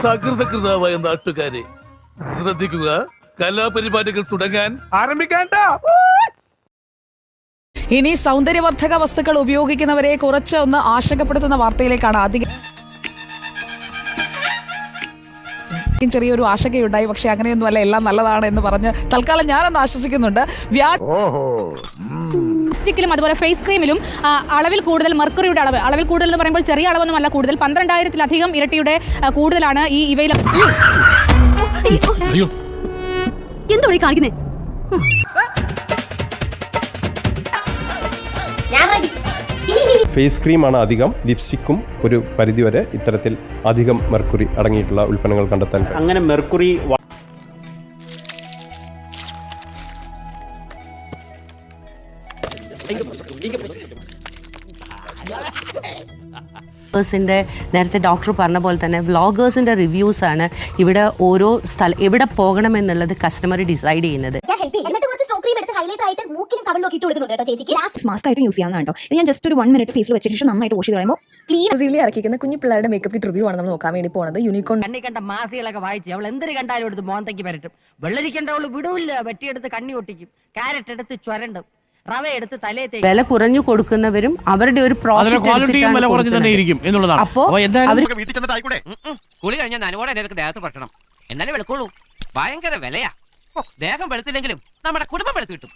സകൃതകൃതാവായ നാട്ടുകാരെ ശ്രദ്ധിക്കുക കലാപരിപാടികൾ തുടങ്ങാൻ ആരംഭിക്കാൻ ഇനി സൗന്ദര്യവർദ്ധക വസ്തുക്കൾ ഉപയോഗിക്കുന്നവരെ കുറച്ചൊന്ന് ആശങ്കപ്പെടുത്തുന്ന വാർത്തയിലേക്കാണ് ആദ്യം ചെറിയൊരു ആശങ്കയുണ്ടായി. പക്ഷെ അങ്ങനെയൊന്നുമല്ല എല്ലാം നല്ലതാണ് എന്ന് പറഞ്ഞ് തൽക്കാലം ഞാനൊന്ന് ആശ്വസിക്കുന്നുണ്ട്. ലിപ്സ്റ്റിക്കിലും അതുപോലെ ഫേസ് ക്രീമിലും അളവിൽ കൂടുതൽ മെർക്കുറിയുടെ അളവ്. അളവിൽ കൂടുതൽ എന്ന് പറയുമ്പോൾ ചെറിയ അളവൊന്നും അല്ല കൂടുതൽ പന്ത്രണ്ടായിരത്തിലധികം ഇരട്ടിയുടെ കൂടുതലാണ് ഈ ഇവയിൽ അയ്യോ. എന്തോടെ കാണിക്കുന്നേ? ഫേസ് ക്രീമാണ് അധികം. ലിപ്സ്റ്റിക്കും ഒരു പരിധിവരെ ഇത്തരത്തിൽ അധികം മെർക്കുറി അടങ്ങിയിട്ടുള്ള ഉൽപ്പന്നങ്ങൾ കണ്ടെത്താൻ അങ്ങനെ മെർക്കുറി വ്ളോഗേഴ്സിന്റെ നേരത്തെ ഡോക്ടർ പറഞ്ഞ പോലെ തന്നെ വ്ളോഗേഴ്സിന്റെ റിവ്യൂസ് ആണ് ഇവിടെ ഓരോ സ്ഥലം എവിടെ പോകണമെന്നുള്ളത് കസ്റ്റമർ ഡിസൈഡ് ചെയ്യുന്നത്. ഹൈലൈറ്റർ ആയിട്ട് മൂക്കിലും കവളിലും ഇട്ട് കൊടുക്കുന്നുണ്ട് കേട്ടോ ചേച്ചിക്ക്. ലാസ്റ്റ് മാസ്ക് ആയിട്ട് യൂസ് ചെയ്യാൻ കേട്ടോ. ഇത് ഞാൻ ജസ്റ്റ് ഒരു വൺ മിനിറ്റ് ഫേസിൽ വെച്ച ശേഷം നന്നായിട്ട് വാഷ് ചെയ്ത് കഴിയുമ്പോൾ ക്ലീൻ ഇറക്കിക്കുന്ന കുഞ്ഞു പിള്ളേരുടെ മേക്കപ്പ് കിറ്റ് റിവ്യൂ ആണ് നമ്മൾ നോക്കാൻ വേണ്ടി പോകുന്നത് യൂണിക്കോൺ കണ്ണി കണ്ട മാസികളൊക്കെ വായിച്ച് അവൾ എന്തൊരു കണ്ടാലും എടുത്ത് മോന്തയ്ക്ക് പരട്ടും. വെള്ളരിക്കണ്ടവൾ വിടൂല്ല വെട്ടിയെടുത്ത് കണ്ണി ഒട്ടിക്കും. കാരറ്റ് എടുത്ത് ചുരണ്ടും. റവ എടുത്ത് തലേ വില കുറഞ്ഞു കൊടുക്കുന്നവരും അവരുടെ ഒരു പ്രോഫിറ്റ് എന്നുള്ളതാണ്. അപ്പോ വീട്ടിൽ ചെന്നിട്ട് ആയിക്കൂടെ? കുളി കഴിഞ്ഞാൽ നനവോടെ ദേഹത്ത് പറ്റണം എന്നാലേ വെളുക്കുള്ളൂ. ഭയങ്കര വിലയാ. ദേഹം വെളുത്തില്ലെങ്കിലും നമ്മുടെ കുടുംബം എടുത്തു കിട്ടും.